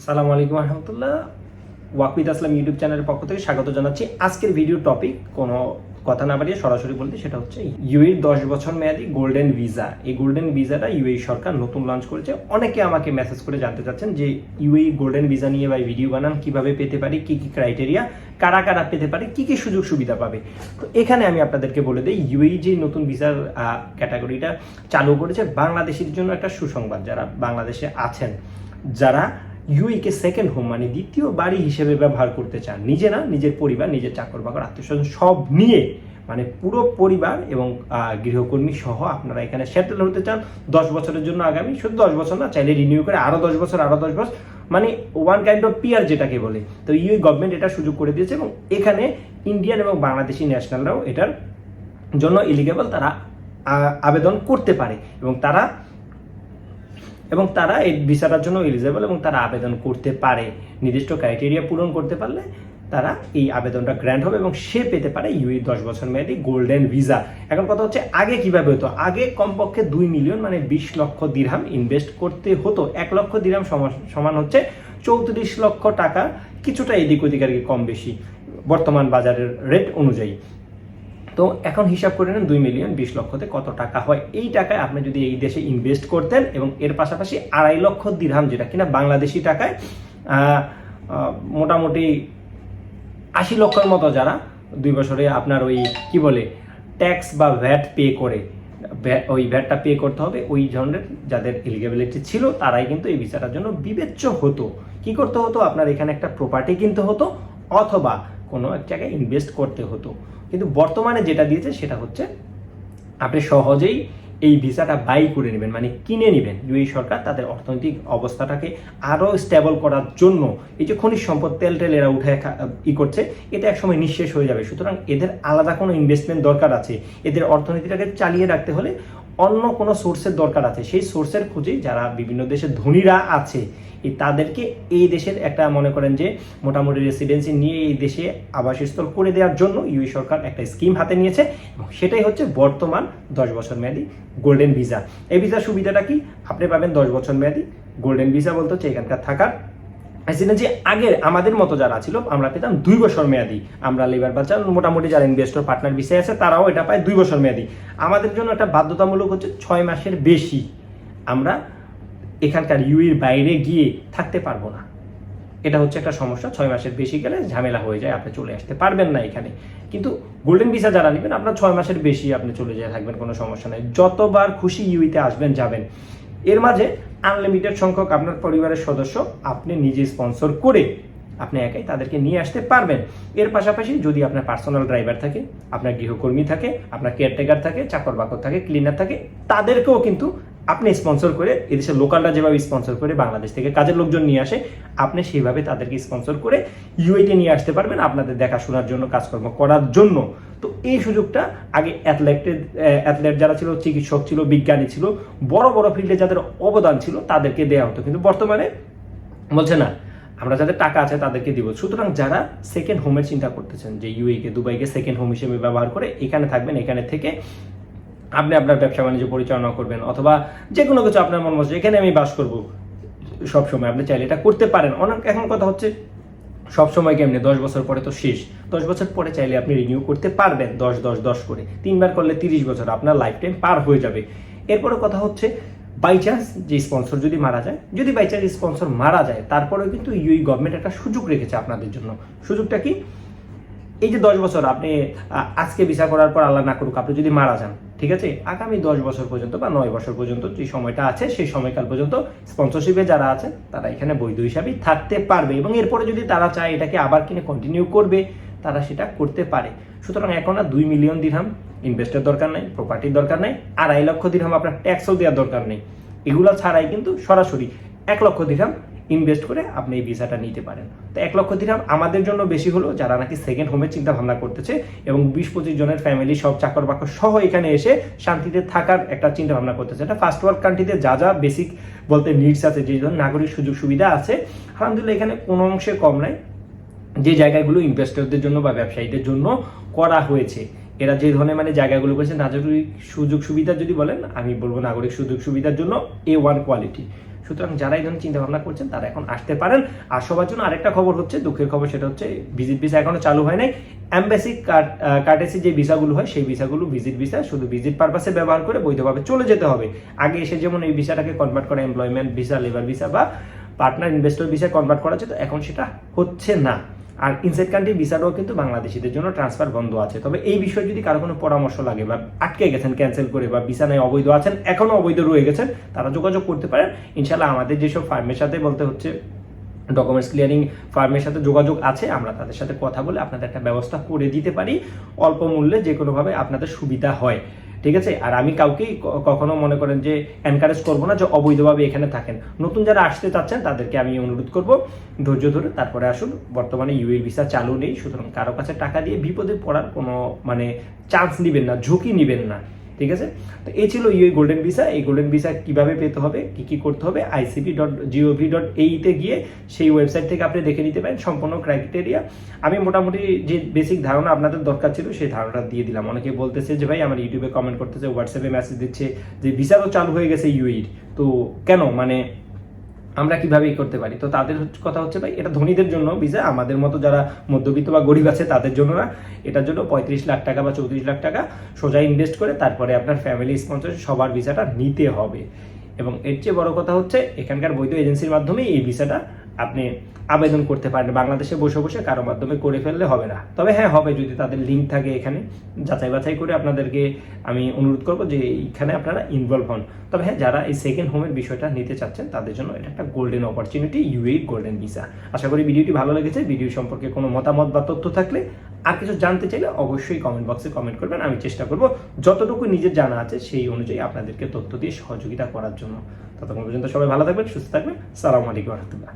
আসসালামু আলাইকুম রহমতুল্লাহ ওয়াকবিদ আসলাম ইউটিউব চ্যানেলের পক্ষ থেকে স্বাগত জানাচ্ছি। আজকের ভিডিও টপিক কোনো কথা না বাড়িয়ে সরাসরি বলতে সেটা হচ্ছে ইউএই দশ বছর মেয়াদি গোল্ডেন ভিসা। এই গোল্ডেন ভিসাটা ইউএই সরকার নতুন লঞ্চ করেছে। অনেকে আমাকে মেসেজ করে জানতে চাচ্ছেন যে ইউএই গোল্ডেন ভিসা নিয়ে ভাই ভিডিও বানান, কীভাবে পেতে পারি, কি কি ক্রাইটেরিয়া কারা কারা পেতে পারে, কি কি সুযোগ সুবিধা পাবে। তো এখানে আমি আপনাদেরকে বলে দিই ইউএই যে নতুন ভিসার ক্যাটাগরিটা চালু করেছে, বাংলাদেশের জন্য একটা সুসংবাদ যারা বাংলাদেশে আছেন, যারা ইউইকে সেকেন্ড হোম মানে দ্বিতীয় বাড়ি হিসেবে ব্যবহার করতে চান। নিজে না, নিজের পরিবার, নিজের চাকর বাকর আত্মীয় সব নিয়ে মানে পুরো পরিবার এবং গৃহকর্মী সহ আপনারা এখানে সেটেল হতে চান। দশ বছরের জন্য আগামী, শুধু দশ বছর না, চাইলে রিনিউ করে আরও দশ বছর, আরও দশ বছর মানে ওয়ান কাইন্ড অফ পিয়ার যেটাকে বলে। তো ইউই গভর্নমেন্ট এটা সুযোগ করে দিয়েছে এবং এখানে ইন্ডিয়ান এবং বাংলাদেশি ন্যাশনালরাও এটার জন্য এলিগেবল তারা আবেদন করতে পারে এবং তারা এবং তারা এই ভিসাটার জন্য এলিজেবল এবং তারা আবেদন করতে পারে। নির্দিষ্ট ক্রাইটেরিয়া পূরণ করতে পারলে তারা এই আবেদনটা গ্র্যান্ড হবে এবং সে পেতে পারে ইউএ দশ বছর মেয়াদি গোল্ডেন ভিসা এখন কথা হচ্ছে আগে কীভাবে হতো? আগে কমপক্ষে দুই মিলিয়ন মানে বিশ লক্ষ দিরহাম ইনভেস্ট করতে হতো। এক লক্ষ দিরহাম সমান- হচ্ছে চৌত্রিশ লক্ষ টাকা। কিছুটা এদিক ওদিক আর কি কম বেশি। বর্তমান বাজারের রেট অনুযায়ী। তো এখন হিসাব করে নেন দুই মিলিয়ন বিশ লক্ষতে কত টাকা হয়। এই টাকায় আপনি যদি এই দেশে ইনভেস্ট করতেন এবং এর পাশাপাশি আড়াই লক্ষ দিরহাম, যেটা কিনা বাংলাদেশি টাকায় মোটামুটি আশি লক্ষের মতো যারা দুই বছরে আপনার ওই কি বলে ট্যাক্স বা ভ্যাট পে করে ওই ভ্যাটটা পে করতে হবে, ওই ধরনের যাদের এলিগেবিলিটি ছিল তারাই কিন্তু এই ভিসাটার জন্য বিবেচ্য হতো। কি করতে হতো? আপনার এখানে একটা প্রপার্টি কিনতে হতো অথবা কোনো এক জায়গায় ইনভেস্ট করতে হতো। কিন্তু বর্তমানে যেটা দিয়েছে সেটা হচ্ছে আপনি সহজেই এই ভিসাটা বাই করে নেবেন মানে কিনে নেবেন। ইউএই সরকার তাদের অর্থনৈতিক অবস্থাটাকে আরও স্টেবল করার জন্য এই যে খনিজ সম্পদ তেল টেল এরা উঠে ই করছে, এটা একসময় নিঃশেষ হয়ে যাবে। সুতরাং এদের আলাদা কোনো ইনভেস্টমেন্ট দরকার আছে। এদের অর্থনীতিটাকে চালিয়ে রাখতে হলে অন্য কোনো সোর্সের দরকার আছে। সেই সোর্সের খুঁজে যারা বিভিন্ন দেশের ধনীরা আছে এই তাদেরকে এই দেশের একটা মনে করেন যে মোটামুটি রেসিডেন্সি নিয়ে এই দেশে আবাসস্থল করে দেওয়ার জন্য ইউই সরকার একটা স্কিম হাতে নিয়েছে এবং সেটাই হচ্ছে বর্তমান দশ বছর মেয়াদি গোল্ডেন ভিসা এই ভিসার সুবিধাটা কি? আপনি পাবেন দশ বছর মেয়াদি গোল্ডেন ভিসা বলতে হচ্ছে এখানকার থাকার যে আগে আমাদের মতো যারা ছিল, আমরা পেতাম দুই বছর মেয়াদি। আমরা লেবার বাচ্চা মোটামুটি যারা ইনভেস্টর পার্টনার বিষয় আছে, তারাও এটা পায় দুই বছর মেয়াদি। আমাদের জন্য একটা বাধ্যতামূলক হচ্ছে ছয় মাসের বেশি আমরা এখানকার ইউইর বাইরে গিয়ে থাকতে পারব না। এটা হচ্ছে একটা সমস্যা, ছয় মাসের বেশি গেলে ঝামেলা হয়ে যায়, আপনি চলে আসতে পারবেন না এখানে। কিন্তু গোল্ডেন ভিসা যারা নেবেন, আপনার ছয় মাসের বেশি আপনি চলে যেয়ে থাকবেন, কোনো সমস্যা নাই। যতবার খুশি ইউইতে আসবেন, যাবেন। এর মাঝে আনলিমিটেড সংখ্যক আপনার পরিবারের সদস্য আপনি নিজে স্পন্সর করে আপনি একাই তাদেরকে নিয়ে আসতে পারবেন। এর পাশাপাশি যদি আপনার পার্সোনাল ড্রাইভার থাকে, আপনার গৃহকর্মী থাকে, আপনার কেয়ারটেকার থাকে চাকর বাকর থাকে ক্লিনার থাকে, তাদেরকেও কিন্তু আপনি স্পন্সর করে এদেশের লোকালরা যেভাবে স্পন্সর করে বাংলাদেশ থেকে কাজের লোকজন নিয়ে আসে, আপনি সেইভাবে তাদেরকে স্পন্সর করে ইউএইতে নিয়ে আসতে পারবেন আপনাদের দেখাশোনার জন্য, কাজকর্ম করার জন্য। তো এই সুযোগটা আগে অ্যাথলেটের অ্যাথলেট যারা ছিল, চিকিৎসক ছিল, বিজ্ঞানী ছিল, বড় বড় ফিল্ডে যাদের অবদান ছিল তাদেরকে দেওয়া হতো। কিন্তু বর্তমানে বলছে না, আমরা যাদের টাকা আছে তাদেরকে দিব। সুতরাং যারা সেকেন্ড হোমের চিন্তা করতেছেন যে ইউএকে দুবাইকে সেকেন্ড হোম হিসেবে ব্যবহার করে এখানে থাকবেন, এখানে থেকে আপনি আপনার ব্যবসা বাণিজ্য পরিচালনা করবেন, অথবা যে কোনো কিছু আপনার মন মতো এখানে আমি বাস করব সব সময় আপনি চাইলে এটা করতে পারেন। অনেক এখন কথা হচ্ছে সব সময় কেমনি দশ বছর পরে তো শেষ। দশ বছর পরে চাইলে আপনি রিনিউ করতে পারবেন, দশ দশ দশ করে। তিনবার করলে তিরিশ বছর, আপনার লাইফ টাইম পার হয়ে যাবে। এরপরে কথা হচ্ছে বাই চান্স যে স্পন্সর যদি মারা যায়, যদি বাই চান্স স্পন্সর মারা যায়, তারপরেও কিন্তু ইউই গভর্নমেন্ট একটা সুযোগ রেখেছে আপনাদের জন্য। সুযোগটা কি? এই যে দশ বছর, আপনি আজকে ভিসা করার পর আল্লাহ না করুক, আপনি যদি মারা যান ঠিক আছে? আগামী দশ বছর পর্যন্ত বা নয় বছর পর্যন্ত যে সময়টা আছে, সেই সময়কাল পর্যন্ত স্পন্সরশিপে যারা আছে, তারা এখানে বৈধ হিসাবেই থাকতে পারবে এবং এরপরে যদি তারা চায় এটাকে আবার কিনে কন্টিনিউ করবে, তারা সেটা করতে পারে। সুতরাং এখন আর দুই মিলিয়ন দিরহাম ইনভেস্টের দরকার নেই প্রপার্টির দরকার নেই, আড়াই লক্ষ দিরহাম আপনার ট্যাক্সও দেওয়ার দরকার নেই। এগুলো ছাড়াই কিন্তু সরাসরি এক লক্ষ দিরহাম ইনভেস্ট করে আপনি এই ভিসাটা নিতে পারেন। তো এক লক্ষ দিরহাম আমাদের জন্য বেশি হলো, যারা নাকি সেকেন্ড হোমের চিন্তা ভাবনা করতেছে এবং বিশ পঁচিশ জনের ফ্যামিলি সব চাকর বাকর সহ এখানে এসে শান্তিতে থাকার একটা চিন্তা ভাবনা করতেছে। এটা ফার্স্ট ওয়ার্ল্ড কান্ট্রিতে যা যা বেসিক বলতে নিডস আছে, যে ধরনের নাগরিক সুযোগ সুবিধা আছে, আলহামদুলিল্লাহ এখানে কোনো অংশে কম নাই। যে জায়গাগুলো ইনভেস্টরদের জন্য বা ব্যবসায়ীদের জন্য করা হয়েছে, এরা যে ধরনের মানে জায়গাগুলো করেছে, নাগরিক সুযোগ সুবিধা যদি বলেন, আমি বলব নাগরিক সুযোগ সুবিধার জন্য এ ওয়ান কোয়ালিটি সুতরাং যারা এই ধরনের চিন্তা ভাবনা করছেন, তারা এখন আসতে পারেন। আর সবার জন্য আরেকটা খবর হচ্ছে, দুঃখের খবর সেটা হচ্ছে, ভিজিট ভিসা এখনও চালু হয় নাই। অ্যাম্বাসি কার্টেসি যে ভিসাগুলো হয়, সেই ভিসাগুলো ভিজিট ভিসা শুধু ভিজিট পারপাসে ব্যবহার করে বৈধভাবে চলে যেতে হবে। আগে এসে যেমন এই ভিসাটাকে কনভার্ট করা এমপ্লয়মেন্ট ভিসা লেবার ভিসা বা পার্টনার ইনভেস্টর ভিসা কনভার্ট করা যেত, এখন সেটা হচ্ছে না। আর ইনসাইড কান্ট্রি ভিসাটাও কিন্তু বাংলাদেশিদের জন্য ট্রান্সফার বন্ধ আছে। তবে এই বিষয়ে যদি কারও কোনো পরামর্শ লাগে বা আটকে গেছেন ক্যান্সেল করে বা ভিসা নাই, অবৈধ আছেন এখনও অবৈধ রয়ে গেছেন, তারা যোগাযোগ করতে পারেন। ইনশাল্লাহ আমাদের যেসব ফার্মের সাথে বলতে হচ্ছে ডকুমেন্টস ক্লিয়ারিং ফার্মের সাথে যোগাযোগ আছে, আমরা তাদের সাথে কথা বলে আপনাদের একটা ব্যবস্থা করে দিতে পারি। অল্প মূল্যে যে কোনোভাবে আপনাদের সুবিধা হয়। ঠিক আছে? আর আমি কাউকেই কখনো মনে করেন যে এনকারেজ করব না যে অবৈধভাবে এখানে থাকেন। নতুন যারা আসতে চাচ্ছেন, তাদেরকে আমি অনুরোধ করব, ধৈর্য ধরে তারপরে আসুন। বর্তমানে ইউএ ভিসা চালু নেই, সুতরাং কারও কাছে টাকা দিয়ে বিপদে পড়ার কোনো মানে চান্স নেবেন না, ঝুঁকি নেবেন না। ঠিক আছে? তো এ ছিল ইউএ গোল্ডেন ভিসা এই গোল্ডেন ভিসা কীভাবে পেতে হবে, কি কি করতে হবে আইসিপি ডট জিওভি ডট এইতে গিয়ে সেই ওয়েবসাইট থেকে আপনি দেখে নিতে পারেন সম্পূর্ণ ক্রাইটেরিয়া আমি মোটামুটি যে বেসিক ধারণা আপনাদের দরকার ছিল, সেই ধারণাটা দিয়ে দিলাম। অনেকে বলতেছে যে, ভাই, আমার ইউটিউবে কমেন্ট করতেছে হোয়াটসঅ্যাপে মেসেজ দিচ্ছে যে ভিসা তো চালু হয়ে গেছে ইউএইর তো কেন? মানে আমরা কীভাবে করতে পারি? তো তাদের কথা হচ্ছে ভাই, এটা ধনীদের জন্য ভিসা আমাদের মতো যারা মধ্যবিত্ত বা গরিব আছে তাদের জন্য না। এটার জন্য পঁয়ত্রিশ লাখ টাকা বা চৌত্রিশ লাখ টাকা সোজা ইনভেস্ট করে তারপরে আপনার ফ্যামিলি স্পন্সর সবার ভিসাটা নিতে হবে। এবং এর চেয়ে বড় কথা হচ্ছে, এখানকার বৈধ এজেন্সির মাধ্যমে এই ভিসাটা আপনি আবেদন করতে পারেন, বাংলাদেশে বসে বসে কারও মাধ্যমে করে ফেললে হবে না। তবে হ্যাঁ হবে যদি তাদের লিঙ্ক থাকে এখানে। যাচাই বাছাই করে আপনাদেরকে আমি অনুরোধ করব যে এইখানে আপনারা ইনভলভ হন। তবে হ্যাঁ যারা এই সেকেন্ড হোমের বিষয়টা নিতে চাচ্ছেন, তাদের জন্য এটা একটা golden opportunity UAE golden visa আশা করি ভিডিওটি ভালো লেগেছে। ভিডিও সম্পর্কে কোনো মতামত বা তথ্য থাকলে আর কিছু জানতে চাইলে অবশ্যই কমেন্ট বক্সে কমেন্ট করবেন। আমি চেষ্টা করব যতটুকু নিজের জানা আছে সেই অনুযায়ী আপনাদেরকে তথ্য দিয়ে সহযোগিতা করার জন্য। ততক্ষণ পর্যন্ত সবাই ভালো থাকবেন, সুস্থ থাকবেন। সালামু আলাইকুম রহমতুল্লাহ।